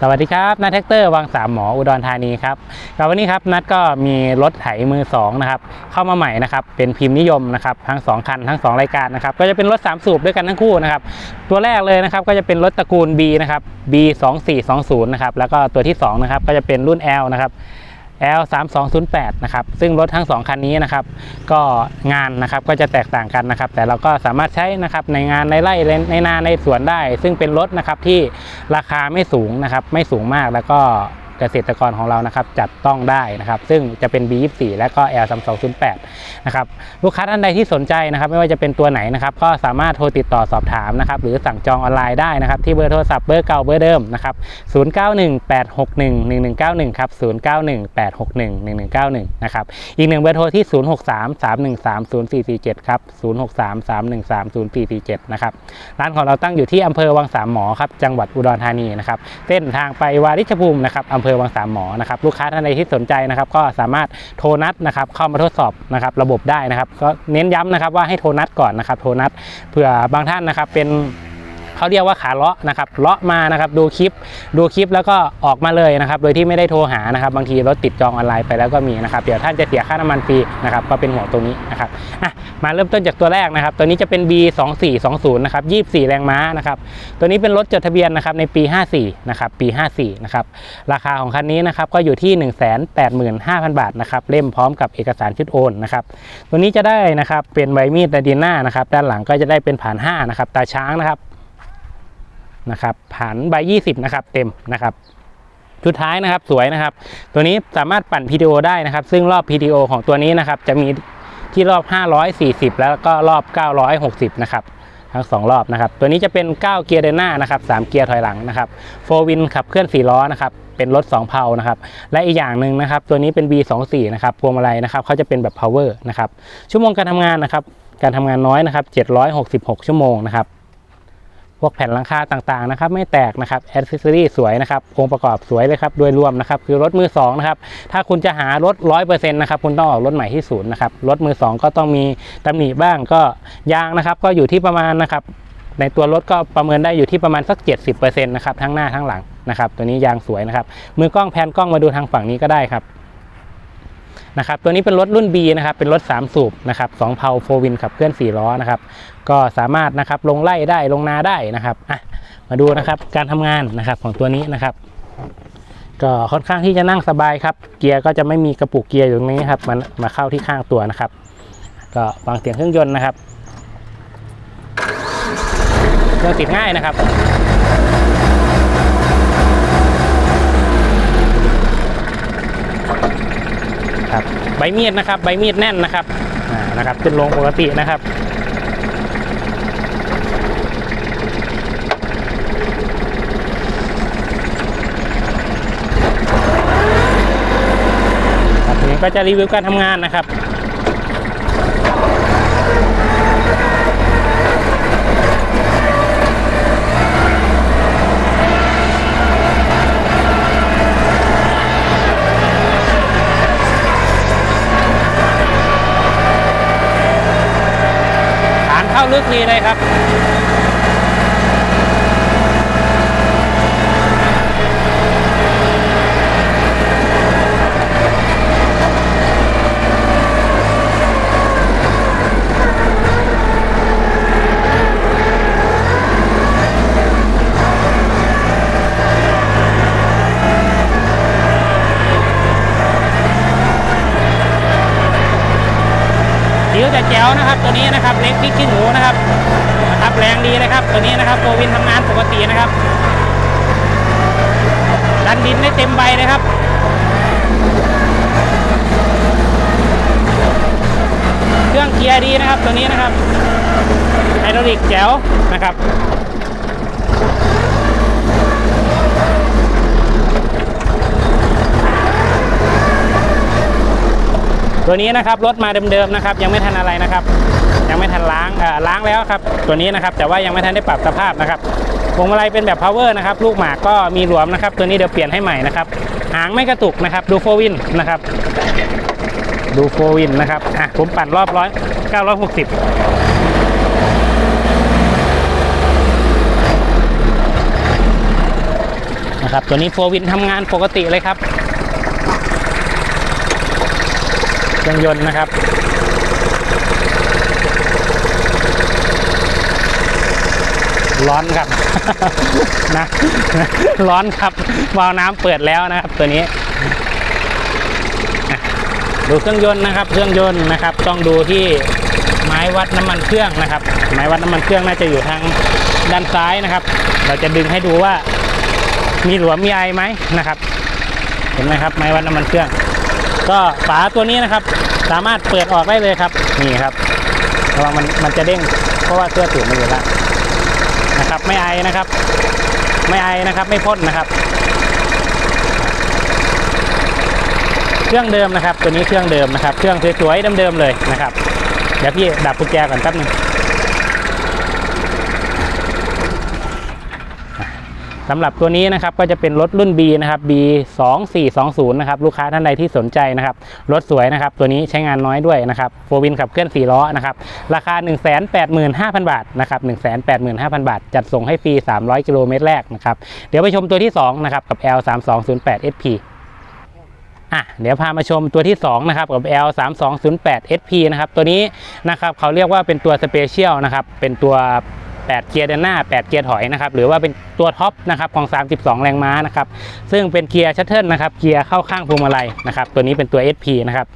สวัสดีครับนัทแท็กเตอร์วังสามหมออุดรธานีครับกับวันนี้ครับนัทก็มีรถไถมือสองนะครับเข้ามาใหม่นะครับเป็นพิมพ์นิยมนะครับทั้งสองคันทั้งสองรายการนะครับก็จะเป็นรถสามสูบด้วยกันทั้งคู่นะครับตัวแรกเลยนะครับก็จะเป็นรถตระกูล B นะครับ B 2 4 2 0นะครับแล้วก็ตัวที่สองนะครับก็จะเป็นรุ่น L นะครับ L 3 2 0 8 นะครับซึ่งรถทั้ง 2 คันนี้นะครับก็งานนะครับก็จะแตกต่างกันนะครับ แต่เราก็สามารถใช้นะครับในงานในไร่ในนาในสวนได้ ซึ่งเป็นรถนะครับที่ราคาไม่สูงนะครับไม่สูงมากแล้วก็ เกษตรกรของเรานะครับจัดต้องได้นะครับ ซึ่งจะเป็น B24 และก็ L 3 2 0 8 นะครับลูกค้าท่านใดที่สนใจนะครับ ไม่ว่าจะเป็นตัวไหนนะครับก็สามารถโทรติดต่อสอบถามนะครับหรือสั่งจองออนไลน์ได้นะครับที่เบอร์โทรศัพท์เบอร์เก่าเบอร์เดิมนะครับ0918611191ครับ0918611191นะครับอีกหนึ่งเบอร์โทรที่ 0633130447ครับ0633130447นะครับร้านของเราตั้งอยู่ที่อำเภอวังสามหมอครับจังหวัดอุดรธานีนะครับเส้นทางไปวาริชภูมินะครับอำเภอวังสามหมอนะครับลูกค้าท่านใดที่สนใจนะครับ ก็สามารถโทรนัดนะครับเข้ามาทดสอบนะครับระบบได้นะครับ ก็เน้นย้ำนะครับว่าให้โทรนัดก่อนนะครับ โทรนัดเผื่อบางท่านนะครับเป็น เขาเรียกว่าขาเลาะนะครับเลาะมานะครับดูคลิปดูคลิปแล้วก็ออกมาเลยนะครับโดยที่ไม่ได้โทรหานะครับบางทีรถติดจองออนไลน์ไปแล้วก็มีนะครับเดี๋ยวท่านจะเสียค่าน้ำมันฟรีนะครับก็เป็นห่วงตรงนี้นะครับอะมาเริ่มต้นจากตัวแรกนะครับตัวนี้จะเป็น B 2 4 2 0 นะครับ24 แรงม้านะครับตัวนี้เป็นรถจดทะเบียนนะครับในปี 54นะครับปี 54นะครับราคาของคันนี้นะครับก็อยู่ที่ 185,000 บาทนะครับเล่มพร้อมกับเอกสารชุดโอนนะครับตัวนี้จะได้นะครับเป็นใบมีดดาดินหน้านะครับด้านหลังก็จะได้เป็นผ่าน5นะครับตาช้างนะครับ นะครับผ่านใบ 20 นะครับ เต็มนะครับชุดท้ายนะครับสวยนะครับ ตัวนี้สามารถปั่น PTO ได้นะครับ ซึ่งรอบ PTO ของตัวนี้นะครับ จะมีที่รอบ 540 แล้วก็รอบ 960 นะครับทั้ง2รอบนะครับ ตัวนี้จะเป็น 9 เกียร์เดินหน้านะครับ3เกียร์ถอยหลังนะครับโฟวินขับเคลื่อน4ล้อนะครับเป็นรถ2เพานะครับและอีกอย่างหนึ่งนะครับ ตัวนี้เป็น B24 นะครับพวงมาลัยนะครับเขาจะเป็นแบบ power นะครับชั่วโมงการทำงานนะครับการทำงานน้อยนะครับ766 ชั่วโมงนะครับ พวกแผ่นหลังคาต่างๆนะครับไม่แตกนะครับแอดเซสซอรี่สวยนะครับองค์ประกอบสวยเลยครับโดยรวมนะครับคือรถมือสองนะครับถ้าคุณจะหารถร้อยเปอร์เซ็นต์นะครับคุณต้องออกรถใหม่ที่ศูนย์นะครับรถมือสองก็ต้องมีตำหนิบ้างก็ยางนะครับก็อยู่ที่ประมาณนะครับในตัวรถก็ประเมินได้อยู่ที่ประมาณสัก 70%นะครับทั้งหน้าทั้งหลังนะครับตัวนี้ยางสวยนะครับมือกล้องแพนกล้องมาดูทางฝั่งนี้ก็ได้ครับ นะครับตัวนี้เป็นรถรุ่น B นะครับเป็นรถ 3 สูบนะครับ2เพาโฟวินขับเคลื่อน 4 ล้อนะครับก็สามารถนะครับลงไล่ได้ลงนาได้นะครับอะมาดูนะครับการทำงานนะครับของตัวนี้นะครับ ก็ค่อนข้างที่จะนั่งสบายครับ เกียร์ก็จะไม่มีกระปุกเกียร์อยู่ตรงนี้ครับมันมาเข้าที่ข้างตัวนะครับ ก็ฟังเสียงเครื่องยนต์นะครับเครื่องติดง่ายนะครับ ครับ ใบมีดนะครับ ใบมีดแน่นนะครับนะครับขึ้นลงปกตินะครับครับนี้ก็จะรีวิวการทำงานนะครับ เข้าลึกดีเลยครับ จ๋วนะครับ ตัวนี้นะครับเล็กพริกขี้หนูนะครับนะครับแรงดีนะครับ ตัวนี้นะครับโฟวินทำงานปกตินะครับดันดินได้เต็มใบนะครับเครื่องเกียร์ดีนะครับตัวนี้นะครับไฮดรอลิกแจ๋วนะครับ ตัวนี้นะครับรถมาเดิมๆนะครับ ยังไม่ทันอะไรนะครับ ยังไม่ทันล้างอ่อล้างแล้วครับ ตัวนี้นะครับแต่ว่ายังไม่ทันได้ปรับสภาพนะครับพวงมาลัยเป็นแบบ power นะครับลูกหมากก็มีหลวมนะครับ ตัวนี้เดี๋ยวเปลี่ยนให้ใหม่นะครับหางไม่กระตุกนะครับดูโฟวินนะครับดูโฟวินนะครับอะผมปั่นรอบร้อยเก้าร้อยหกสิบนะครับตัวนี้โฟวินทำงานปกติเลยครับ เครื่องยนต์นะครับร้อนครับนะร้อนครับวาล์วน้ำเปิดแล้วนะครับ ตัวนี้ ดูเครื่องยนต์นะครับ เครื่องยนต์นะครับ ต้องดูที่ไม้วัดน้ำมันเครื่องนะครับ ไม้วัดน้ำมันเครื่องน่าจะอยู่ทางด้านซ้ายนะครับ เราจะดึงให้ดูว่า มีหลวมมีไอไหมนะครับ เห็นไหมครับ ไม้วัดน้ำมันเครื่อง ก็ฝาตัวนี้นะครับ สามารถเปิดออกได้เลยครับ นี่ครับระวังมันมันจะเด้ง เพราะว่าเครื่องถูกมันอยู่แล้วนะครับ ไม่ไอนะครับ ไม่ไอนะครับ ไม่พ่นนะครับ เครื่องเดิมนะครับ ตัวนี้เครื่องเดิมนะครับ เครื่องสวยๆเดิมๆเลยนะครับ เดี๋ยวพี่ดับกุญแจก่อนแป๊บนึง สำหรับตัวนี้นะครับก็จะเป็นรถรุ่น B นะครับ B 2 4 2 0นะครับลูกค้าท่านใดที่สนใจนะครับรถสวยนะครับตัวนี้ใช้งานน้อยด้วยนะครับโฟวินขับเคลื่อน4ล้อนะครับราคา 185,000 บาทนะครับ185,000 บาท จัดส่งให้ฟรี 300 กิโลเมตรแรกนะครับเดี๋ยวไปชมตัวที่2นะครับกับ L 3 2 0 8 SP อะเดี๋ยวพามาชมตัวที่2นะครับกับ L 3 2 0 8 SP นะครับตัวนี้นะครับเขาเรียกว่าเป็นตัวสเปเชียลนะครับเป็นตัว 8 เกียร์เดินหน้า 8 เกียร์ถอยนะครับหรือว่าเป็นตัวท็อปนะครับของ 32 แรงม้านะครับซึ่งเป็นเกียร์ชัตเทิลนะครับเกียร์เข้าข้างพวงมาลัยนะครับตัวนี้เป็นตัว SP นะครับ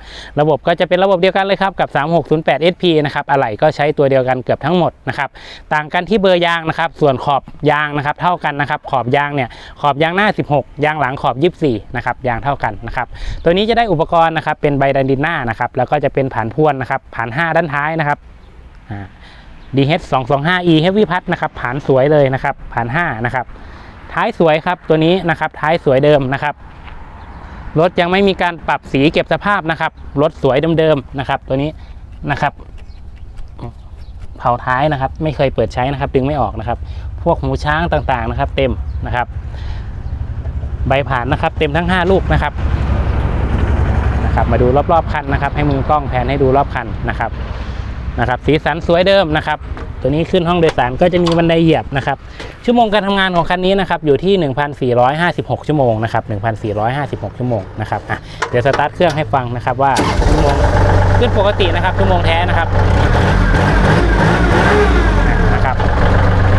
ระบบก็จะเป็นระบบเดียวกันเลยครับกับ 3608 SP นะครับอะไหล่ก็ใช้ตัวเดียวกันเกือบทั้งหมดนะครับต่างกันที่เบอร์ยางนะครับส่วนขอบยางนะครับเท่ากันนะครับขอบยางเนี่ยขอบยางหน้า 16 ยางหลังขอบ 24นะครับยางเท่ากันนะครับตัวนี้จะได้อุปกรณ์นะครับเป็นไบดันดินหน้านะครับแล้วก็จะเป็นผ่านพ่วนนะครับผ่าน 5 ด้านท้ายนะครับอ่า DH 225E Heavy Pass นะครับผ่านสวยเลยนะครับผ่าน5นะครับท้ายสวยครับตัวนี้นะครับท้ายสวยเดิมนะครับรถยังไม่มีการปรับสีเก็บสภาพนะครับรถสวยเดิมๆนะครับ ตัวนี้นะครับ เผาท้ายนะครับ ไม่เคยเปิดใช้นะครับ ดึงไม่ออกนะครับ พวกหูช้างต่างๆนะครับ เต็มนะครับ ใบผ่านนะครับ เต็มทั้ง 5 ลูกนะครับนะครับ มาดูรอบๆคันนะครับ ให้มือกล้องแผนให้ดูรอบคันนะครับ นะครับสีสันสวยเดิมนะครับตัวนี้ขึ้นห้องโดยสารก็จะมีบันไดเหยียบนะครับชั่วโมงการทำงานของคันนี้นะครับอยู่ที่ 1,456 ชั่วโมงนะครับ1,456 ชั่วโมงนะครับอะเดี๋ยวสตาร์ทเครื่องให้ฟังนะครับว่าชั่วโมงขึ้นปกตินะครับชั่วโมงแท้นะครับอะนะครับ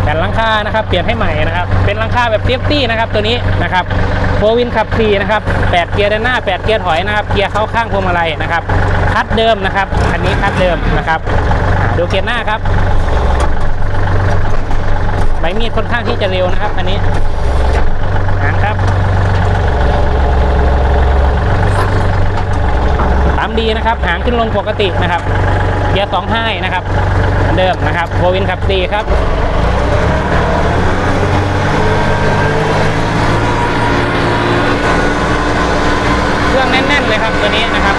แผ่ นหลังคานะครับเปลี่ยนให้ใหม่นะครับเป็นหลังคาแบบเซฟตี้นะครับตัวนี้นะครับโฟวินขับ4นะครับ8เกียร์ด้านหน้า 8 เกียร์ถอยนะครับเกียร์เข้าข้างพวงมาลัยนะครับคัดเดิมนะครับคันนี้คัดเดิมนะครับดูเกียร์หน้าครับใบมีดค่อนข้างที่จะเร็วนะครับ อันนี้หางครับตามดีนะครับหางขึ้นลงปกตินะครับเกียร์สองให้นะครับเหมือนเดิมนะครับโบวินขับดีครับ เค รื่องแน่นๆเลยครับตัวนี้นะครับ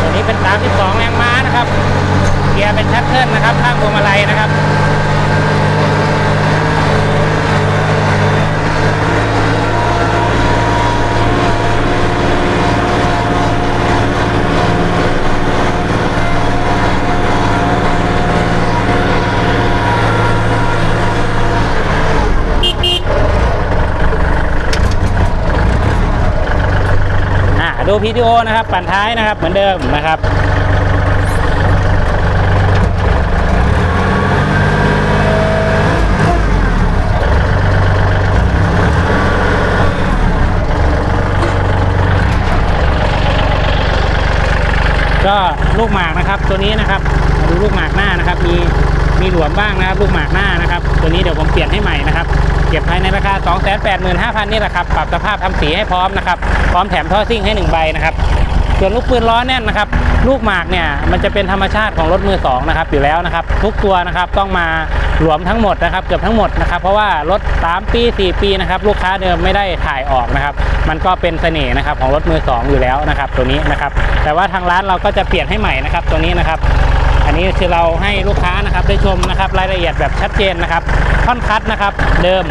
ตัวนี้เป็น 32 แรงม้านะครับ เกียร์เป็นชัตเทิลนะครับ ข้างพวงมาลัยนะครับ อ่า ดูพีดีโอนะครับปั่นท้ายนะครับเหมือนเดิมนะครับก็ลูกหมากนะครับตัวนี้นะครับมาดูลูกหมากหน้านะครับ มีมีหลวมบ้างนะครับ ลูกหมากหน้านะครับ ตัวนี้เดี๋ยวผมเปลี่ยนให้ใหม่นะครับ เก็บภายในราคา 285,000 นี่แหละครับ ปรับสภาพทำสีให้พร้อมนะครับ พร้อมแถมท่อซิ่งให้ 1 ใบนะครับ ส่วนลูกปืนล้อแน่นนะครับ ลูกหมากเนี่ยมันจะเป็นธรรมชาติของรถมือสองนะครับอยู่แล้วนะครับ ทุกตัวนะครับต้องมาหลวมทั้งหมดนะครับ เกือบทั้งหมดนะครับ เพราะว่ารถ 3 ปี 4 ปีนะครับลูกค้าเดิมไม่ได้ถ่ายออกนะครับ มันก็เป็นเสน่ห์นะครับของรถมือสองอยู่แล้วนะครับ ตัวนี้นะครับ แต่ว่าทางร้านเราก็จะเปลี่ยนให้ใหม่นะครับตัวนี้นะครับ อันนี้คือเราให้ลูกค้านะครับได้ชมนะครับรายละเอียดแบบชัดเจนนะครับท่อนคัดนะครับเดิม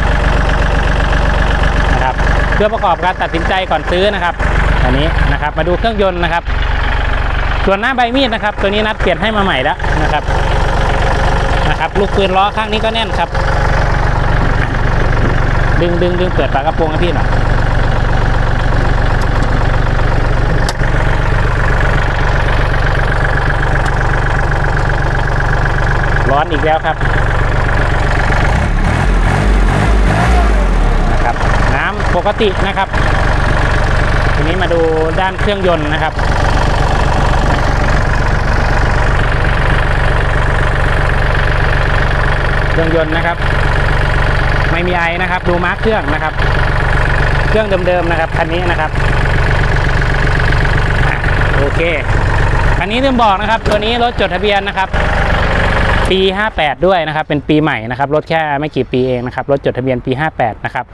นะครับเพื่อประกอบการตัดสินใจก่อนซื้อนะครับ อันนี้นะครับมาดูเครื่องยนต์นะครับ ส่วนหน้าใบมีดนะครับ ตัวนี้นัดเปลี่ยนให้มาใหม่แล้วนะครับนะครับลูกปืนล้อข้างนี้ก็แน่นครับ ดึงดึงดึงเปิดฝากระโปรงให้พี่หน่อย ร้อนอีกแล้วครับนะครับ น้ำปกตินะครับ ทีนี้มาดูด้านเครื่องยนต์นะครับเครื่องยนต์นะครับ ไม่มีไอนะครับ ดูมาร์คเครื่องนะครับ เครื่องเดิมๆนะครับคันนี้นะครับโอเคคันนี้ลืมบอกนะครับ ตัวนี้รถจดทะเบียนนะครับ ปี 58 ด้วยนะครับ เป็นปีใหม่นะครับรถแค่ไม่กี่ปีเองนะครับรถจดทะเบียนปี 58 นะครับ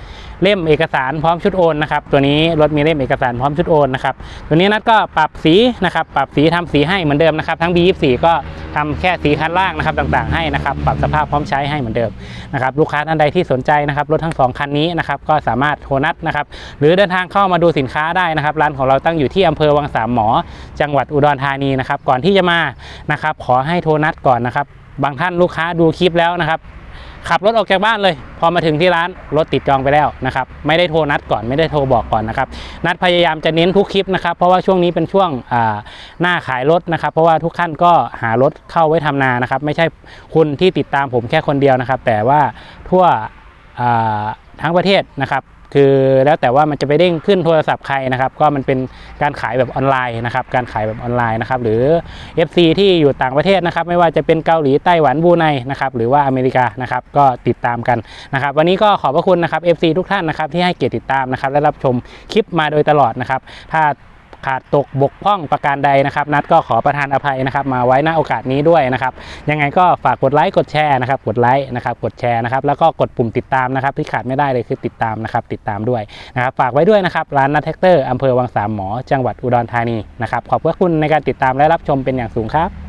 เล่มเอกสารพร้อมชุดโอนนะครับตัวนี้รถมีเล่มเอกสารพร้อมชุดโอนนะครับตัวนี้นัดก็ปรับสีนะครับปรับสีทำสีให้เหมือนเดิมนะครับทั้ง B24 ก็ทำแค่สีคันล่างนะครับต่างๆให้นะครับปรับสภาพพร้อมใช้ให้เหมือนเดิมนะครับลูกค้าท่านใดที่สนใจนะครับรถทั้งสองคันนี้นะครับก็สามารถโทรนัดนะครับหรือเดินทางเข้ามาดูสินค้าได้นะครับร้านของเราตั้งอยู่ที่อำเภอวังสามหมอ จังหวัดอุดรธานีนะครับก่อนที่จะมานะครับขอให้โทรนัดก่อนนะครับ บางท่านลูกค้าดูคลิปแล้วนะครับ ขับรถออกจากบ้านเลย พอมาถึงที่ร้านรถติดจองไปแล้วนะครับไม่ได้โทรนัดก่อนไม่ได้โทรบอกก่อนนะครับ นัดพยายามจะเน้นทุกคลิปนะครับเพราะว่าช่วงนี้เป็นช่วงหน้าขายรถนะครับ เพราะว่าทุกท่านก็หารถเข้าไว้ทำนานะครับ ไม่ใช่คุณที่ติดตามผมแค่คนเดียวนะครับ แต่ว่าทั่วทั้งประเทศนะครับ คือแล้วแต่ว่ามันจะไปเด้งขึ้นโทรศัพท์ใครนะครับ ก็มันเป็นการขายแบบออนไลน์นะครับ การขายแบบออนไลน์นะครับ หรือ FC ที่อยู่ต่างประเทศนะครับ ไม่ว่าจะเป็นเกาหลีไต้หวันบูไนนะครับ หรือว่าอเมริกานะครับ ก็ติดตามกันนะครับ วันนี้ก็ขอบพระคุณนะครับ FC ทุกท่านนะครับที่ให้เกียรติติดตามนะครับและรับชมคลิปมาโดยตลอดนะครับ ถ้า ขาดตกบกพร่องประการใดนะครับนัดก็ขอประทานอภัยนะครับ มาไว้ณโอกาสนี้ด้วยนะครับ ยังไงก็ฝากกดไลค์กดแชร์นะครับ กดไลค์นะครับกดแชร์นะครับ แล้วก็กดปุ่มติดตามนะครับ ที่ขาดไม่ได้เลยคือติดตามนะครับ ติดตามด้วยนะครับ ฝากไว้ด้วยนะครับ ร้านนัทแท็กเตอร์อำเภอวังสามหมอ จังหวัดอุดรธานีนะครับขอบพระคุณในการติดตามและรับชมเป็นอย่างสูงครับ